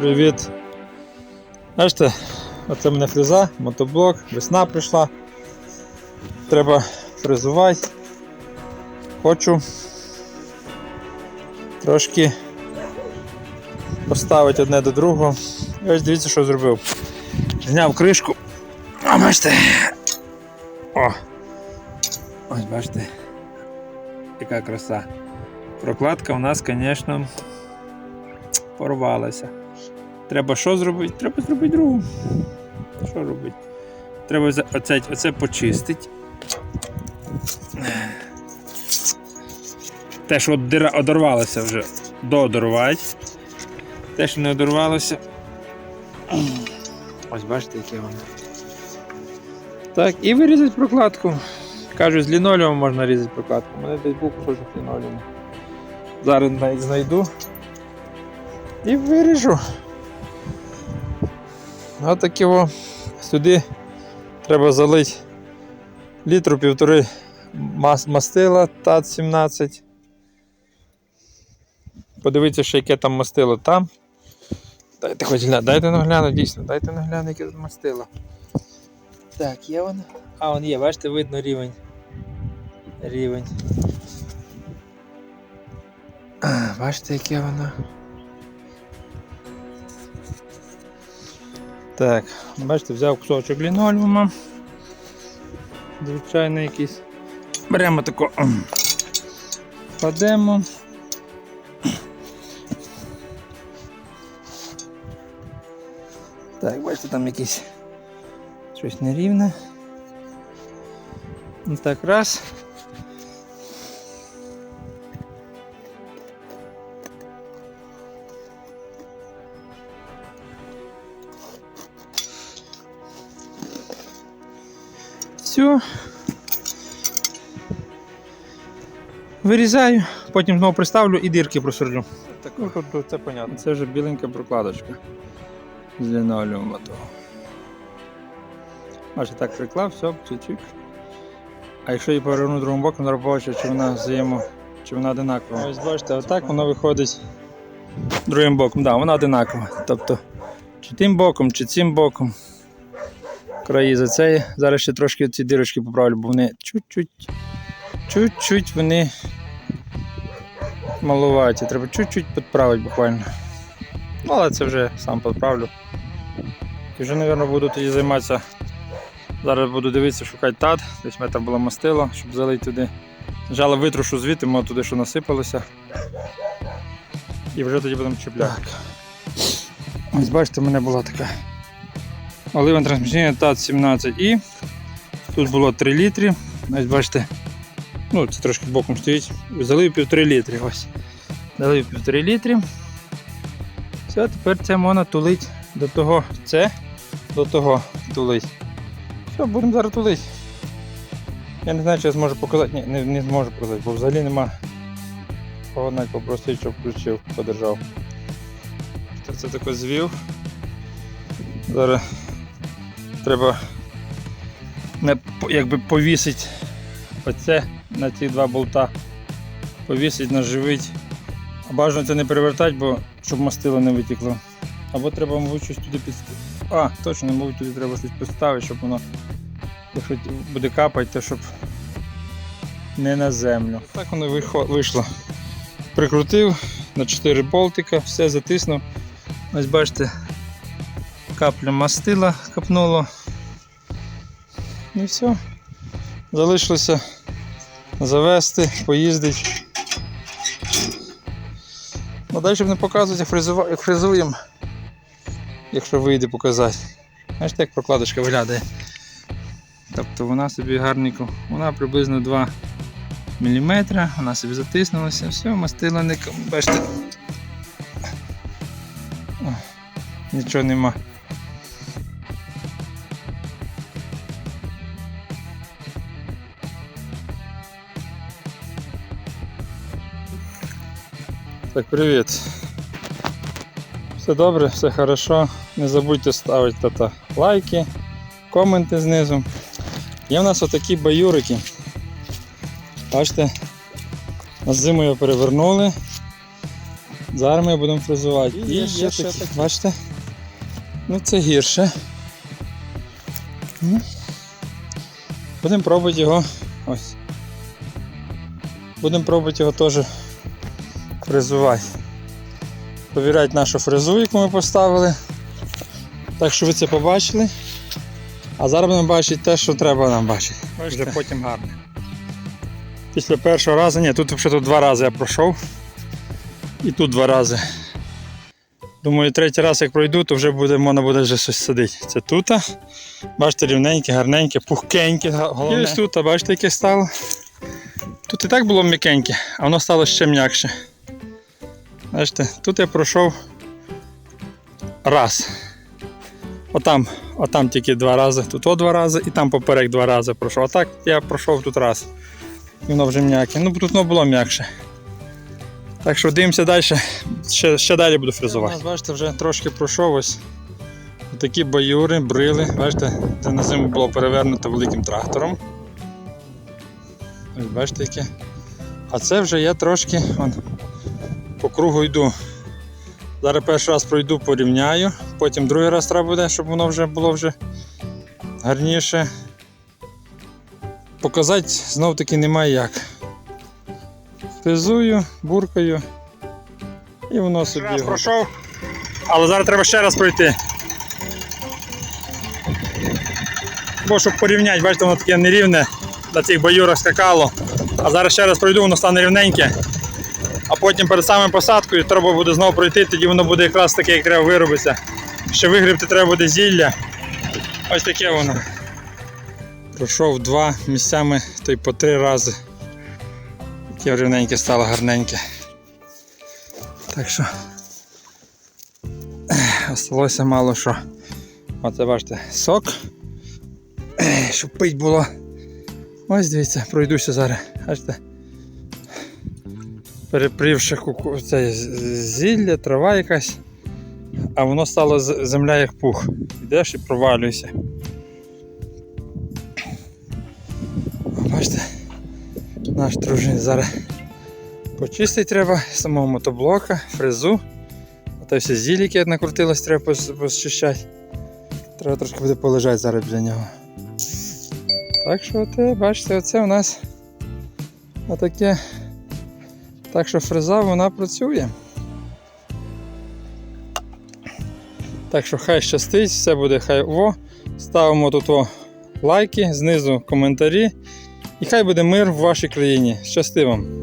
Привіт. Бачите, оце в мене фреза, мотоблок, весна прийшла. Треба фрезувати. Хочу трошки поставити одне до другого. Ось дивіться, що зробив. Зняв кришку. А бачите. О! Ось бачите. Яка краса. Прокладка у нас, звісно, порвалася. Треба що зробити? Треба зробити другу. Що робити? Треба оце, оце почистити. Те, що дира одорвалося вже, додорвати. Те, що не одорвалося. Ось бачите, яке воно. Так, і вирізати прокладку. Кажуть, з лінолеуму можна різати прокладку. У мене десь був кусочок лінолеуму. Зараз знайду. І виріжу. Отакі о. Сюди треба залити літру півтори мастила ТАТ-17. Подивіться, ще яке там мастило там. Дайте хоч гля... дайте нагляну, дійсно, дайте нагляну, яке тут мастило. Так, є воно. А, вон є, бачите, видно рівень. Рівень. А, бачите, яке воно. Так, бачите, взяв кусочок лінолеума. Звичайно якийсь. Беремо тако. ем, Кладемо. Так, бачите, там якесь щось нерівне. Ну так, раз. Все. Вирізаю, потім знову приставлю і дірки просверлю. Ну, це понятно. Це вже біленька прокладочка з лінолеуму того. Бачите, так приклав, все, чуть-чуть. А якщо її поверну другим боком, треба побачити, чи вона взаємо, чи вона одинакова. Ось бачите, отак воно виходить другим боком. Так, да, вона одинакова. Тобто, чи тим боком, чи цим боком. Краї за цей. Зараз ще трошки ці дірочки поправлю, бо вони чуть-чуть, чуть-чуть вони малуваті. Треба чуть-чуть підправити буквально. Ну, але це вже сам підправлю. І вже, мабуть, буду тоді займатися. Зараз буду дивитися, шукати тат. Десь метр було мастило, щоб залити туди. Жало витрушу звідти, мо туди, що насипалося. І вже тоді будемо чіпляти. Ось бачите, в мене була така олива трансмісійна тат 17 і тут було 3 літри. Ось бачите, ну це трошки боком стоїть. Залив півтори літри. Ось. Залив півтори літри. Все, тепер це можна тулить до того, це до того тулить. Все, будемо зараз тулити. Я не знаю, чи я зможу показати. Ні, не, не зможу показати, бо взагалі нема кого навіть щоб включив, подержав. Це тако звів. Зараз треба не, якби повісити оце на ці два болта. Повісити, наживити. А бажано це не перевертати, бо щоб мастило не витекло. Або треба, мабуть, щось туди підставити. А, точно, мабуть, туди треба щось підставити, щоб воно, якщо буде капати, то щоб не на землю. Так воно вийшло. Прикрутив на 4 болтика, все затиснув. Ось бачите, капля мастила капнуло. І все. Залишилося завести, поїздити. Ну далі не показувати, як, фрезуємо, якщо вийде показати. Бачите, як прокладочка виглядає. Тобто вона собі гарненько, вона приблизно 2 мм, вона собі затиснулася, все, мастила не бачите. Нічого нема. Так, привіт. Все добре, все хорошо. Не забудьте ставити та-та лайки, коменти знизу. Є в нас отакі баюрики. Бачите, на зиму його перевернули. Зараз ми будемо фрезувати. І І є ще такі, такі. бачите? Ну це гірше. Будемо пробувати його. Ось. Будемо пробувати його теж фрезувати. Повіряти нашу фрезу, яку ми поставили. Так що ви це побачили. А зараз будемо бачити те, що треба нам бачити. Вже потім гарне. Після першого разу, ні, тут тут два рази я пройшов. І тут два рази. Думаю, третій раз як пройду, то вже буде, можна буде вже щось садити. Це тут. Бачите, рівненьке, гарненьке, пухкеньке, головне. І ось тут, бачите, яке стало. Тут і так було м'якеньке, а воно стало ще м'якше. Бачите, тут я пройшов раз. Отам, отам тільки два рази, тут о два рази і там поперек два рази пройшов. А так я пройшов тут раз. І воно вже м'яке. Ну тут воно було м'якше. Так що дивимося далі. Ще, ще далі буду фрезувати. Нас, бачите, вже трошки пройшов ось. Такі баюри, брили. Бачите, це на зиму було перевернуто великим трактором. Ось бачите яке. А це вже я трошки вон, по кругу йду. Зараз перший раз пройду, порівняю, потім другий раз треба буде, щоб воно вже було вже гарніше. Показати знов таки немає як. Фрезую, буркаю і воно собі. Раз пройшов, але зараз треба ще раз пройти. Бо щоб порівняти, бачите, воно таке нерівне, на цих баюрах скакало. А зараз ще раз пройду, воно стане рівненьке. А потім перед самою посадкою треба буде знову пройти, тоді воно буде якраз таке, як треба виробитися. Ще вигрібти треба буде зілля. Ось таке воно. Пройшов два місцями, то й по три рази. Таке рівненьке стало гарненьке. Так що осталося мало що. Оце бачите, сок. Щоб пить було. Ось дивіться, пройдуся зараз. Бачите. Перепрівши куку... це зілля, трава якась, а воно стало земля як пух. Йдеш і провалюєшся. Бачите, наш дружин зараз почистити треба самого мотоблока, фрезу. Ото всі зілля, яке накрутилось, треба посчищати. Треба трошки буде полежати зараз біля нього. Так що, оте, бачите, оце у нас отаке. Так що фреза вона працює. Так що хай щастить, все буде хай во. Ставимо тут о лайки, знизу коментарі. І хай буде мир в вашій країні. Щасти вам!